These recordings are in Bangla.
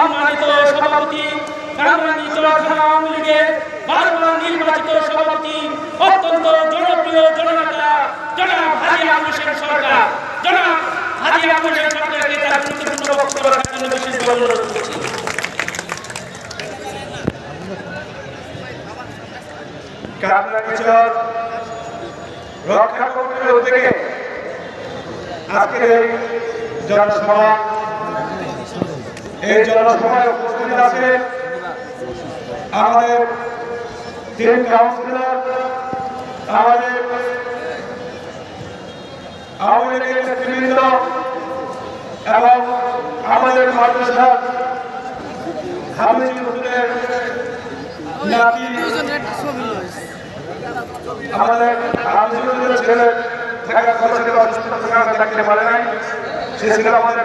সম্মানিত সভাপতি আওয়ামী লীগের বারবার নির্বাচিত সভাপতি, অত্যন্ত জনপ্রিয় জননেতা, জনাব হাজি হোসেন সরকার। জনাব হাজি হোসেন সরকারকে তার গুরুত্বপূর্ণ বক্তব্য রাখার জন্য বিশেষভাবে অনুরোধ করছি রক্ষা কমিটির উদ্যোগে আজকের জনসভা এই জনসভায় উপস্থিত আছে আমাদের তিন কাউন্সিলর, আমাদের আওয়ামী লীগের নেতৃবৃন্দ এবং আমাদের মাদ্রাসার হামিদ আমাদের হামিদুলের ছেলে থাকার পারে নাই, সে আমাদের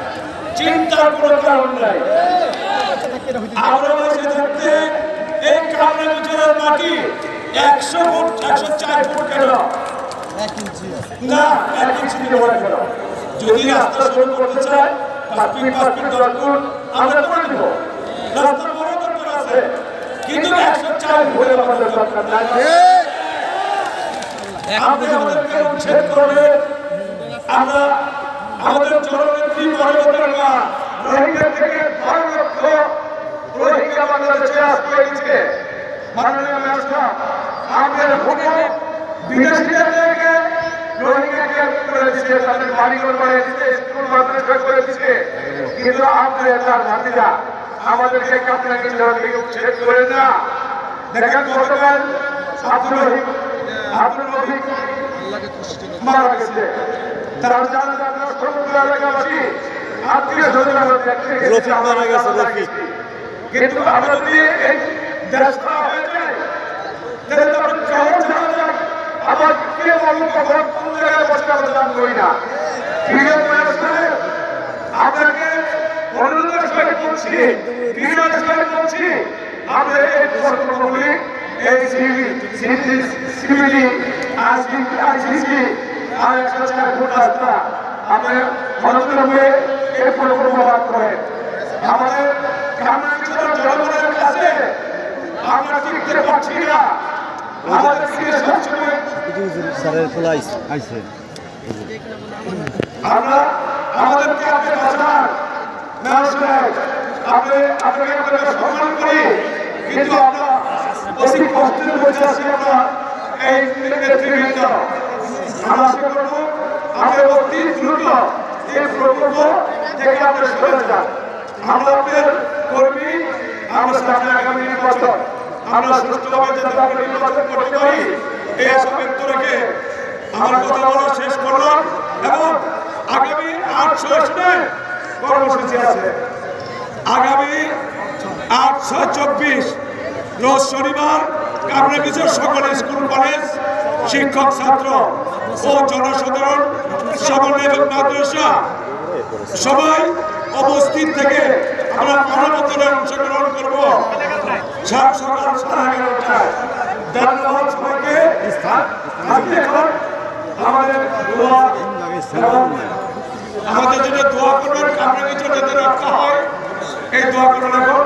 চিন্তার কোনো কারণ নাই। আমরা এই কামরা মাটি একশো ফুট একশো চার ফুট কেন? না এক ইঞ্চি দিতে কেন? যদি রাস্তা করতে চায় দশ ফুট আমরা করে দেবো। রাস্তা বড় দরকার আছে কিন্তু একশো চার ফুটের আমাদের দরকার নাই। আপনি আমাদেরকে উচ্ছেদ করবে আমরা আমাদের জননেত্রী পরিবর্তন না রোহিঙ্গা থেকে বারো লক্ষ রোহিঙ্গা বাংলাদেশে আসতে হয়েছে। মাননীয় মেয়র আমাদের দিচ্ছে, তাদের বাড়িঘর করে দিচ্ছে, স্কুল মাদ্রাসা করে দিচ্ছে। কিন্তু আমাদের তার ভাতিরা আমাদেরকে থেকে উচ্ছেদ করে না। দেখেন গতকাল আব্দুল আব্দুল রফিক মারা গেছে। আত্মীয় স্বজন আমরা দেখতে গেছি মারা গেছে, রফিক। কিন্তু আমরা যদি এই দেশটা হয়ে যায় তাহলে তো আমরা শহর ছাড়া আবার কে বলব কখন কোন জায়গায় বসে আমরা জানবোই না প্রিয় ব্যবসায় আপনাকে অনুরোধ করে বলছি প্রিয় ব্যবসায় বলছি আমরা এই প্রকল্পগুলি এই সিবিডি আইসিসি আর একশো চার ফুট আমাদের অনন্তরমে এই প্রকল্প লাভ করে। আমাদের গ্রামাঞ্চলের জনগণের কাছে আমরা টিকতে পারছি না। আমাদের আমরা আমাদেরকে আপনি বাঁচান। আপনি আপনাকে আমরা সম্মান করি কিন্তু আমরা অতি কষ্টের মধ্যে আছি আমরা এই আমরা আশা করব আমরা অতি দ্রুত এই প্রকল্প থেকে আমরা সরে যান আমরা আপনাদের কর্মী আমরা সামনে আগামী নির্বাচন আমরা সুস্থভাবে যাতে আমরা নির্বাচন করতে পারি এই আশা ব্যক্ত রেখে আমার কথা বলা শেষ করলাম এবং আগামী আট ছয় কর্মসূচি আছে। আগামী আট ছয় চব্বিশ রোজ শনিবার সকল স্কুল কলেজ শিক্ষক ছাত্র ও জনসাধারণ সমন্বয় এবং মাদ্রাসা। সবাই উপস্থিত থেকে আমরা মানবতারে অংশগ্রহণ করব। সাত সকাল সাড়ে এগারোটায়। ধন্যবাদ সবাইকে। আমাদের দোয়া আমাদের জন্য দোয়া করবেন, আমরা কিছু যাতে রক্ষা হয়, এই দোয়া করবেন এখন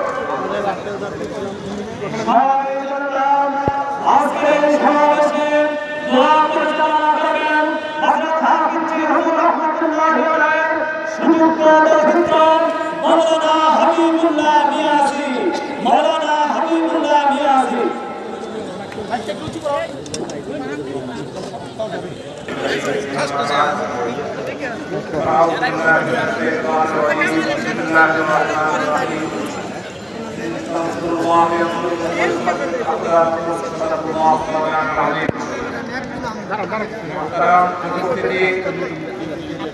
সুযোগ্য দর্শক মাওলানা হাবিবুল্লাহ মিয়াজি মাওলানা হাবিবুল্লাহ মিয়াজি। উপস্থিতি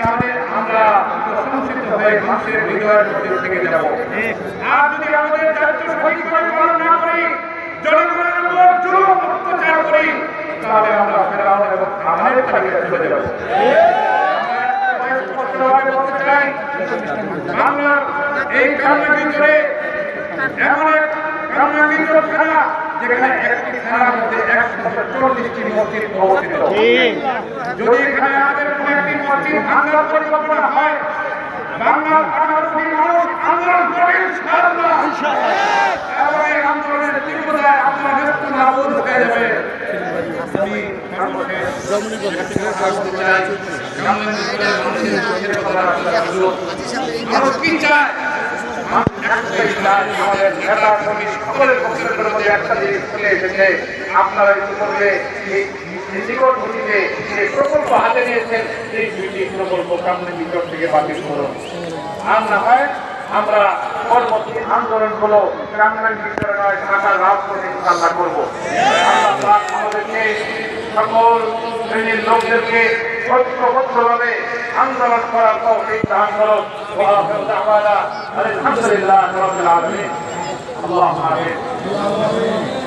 তাহলে আমরা প্রশংসিত হয়ে মানুষের হৃদয়ের মধ্যে থেকে আর যদি আমাদের দায়িত্ব সঠিকভাবে পালন না করি, জনগণের উপর জুলুম অত্যাচার তাহলে আমরা ফেরাউন এবং হামানের তালিকায় চলে যাব। বাংলার এই গ্রামের ভিতরে এমন এক গ্রামের ভিতর যেখানে একটি থানার মধ্যে একশো চল্লিশটি মসজিদ অবস্থিত। যদি এখানে আমাদের কোনো একটি মসজিদ ভাঙার পরিকল্পনা হয় বাংলার আঠারোটি মানুষ আন্দোলন করবে ইনশাআল্লাহ। এবং এই আন্দোলনের তীব্রতায় আপনার হয়ে যাবে। আমি মানুষের চাই একটাই কর্মী সকলের একটা জিনিস চলে এসেছে আপনারা ইতিমধ্যে নিকট গতিতে প্রকল্প হাতে নিয়েছেন এই দুইটি প্রকল্প সামনে নিকট থেকে বাতিল করুন আর হয় আমরা পরবর্তী আন্দোলনগুলো গ্রামের ভিতরে নয় ঢাকার রাজপথে ইনশাল্লাহ করব আমাদেরকে সকল শ্রেণির লোকদেরকে ঐক্যবদ্ধভাবে আন্দোলন করার তৌফিক দান করো ওয়া আখিরু দাওয়ানা আলহামদুলিল্লাহ রাব্বিল আলামিন اللهم آمين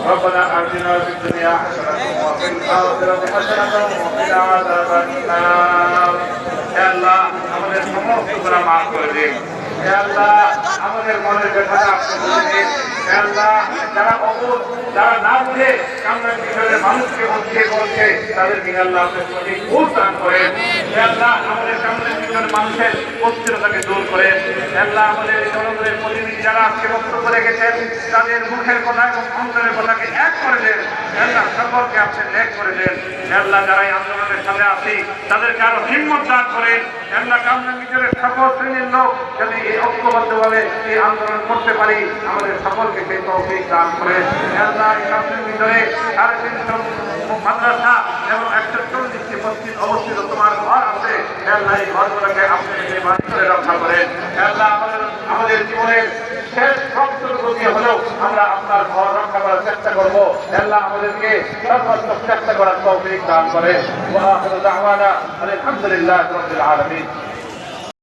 ربنا آتنا في الدنيا حسنة وفي الآخرة حسنة وقنا عذاب النار يا الله আমাদের সমস্ত গুনাহ মাফ করে দিন হে আল্লাহ আমাদের মনের ব্যথাটা আপনি বুঝে দিন হে আল্লাহ যারা অবুধ, যারা না বুঝে মানুষকে আপনি সঠিক ভুল দান করেন আমাদের কামরান মানুষের অস্থিরতাকে দূর করেন আল্লাহ আমাদের জনগণের প্রতিনিধি যারা আজকে বক্তব্য তাদের মুখের কথা এবং অন্তরের কথাকে এক করে দেন। আল্লাহ সকলকে আপনি এক করে দেন। আল্লাহ যারা এই আন্দোলনের সাথে আছি, তাদেরকে আরও হিম্মত দান করেন আল্লাহ কামরান বিষয়ের সকল শ্রেণির লোক যদি এই ঐক্যবদ্ধভাবে এই আন্দোলন করতে পারি, আমাদের সকলকে সেই তৌফিক দান করে। আল্লাহ এই কামরান ভিতরে সাড়ে তিনশো মাদ্রাসা এবং একশো চল্লিশটি মসজিদ অবস্থিত। তোমার ঘর আছে আল্লাহ এই ঘরগুলোকে আপনি করে রক্ষা করেন। আল্লাহ আমাদের জীবনের শেষ দিয়ে হলেও আমরা ঘর রক্ষা করার চেষ্টা করব। আল্লাহ আমাদেরকে সর্বাত্মক চেষ্টা করার তৌফিক দান করে আলহামদুলিল্লাহ রাব্বিল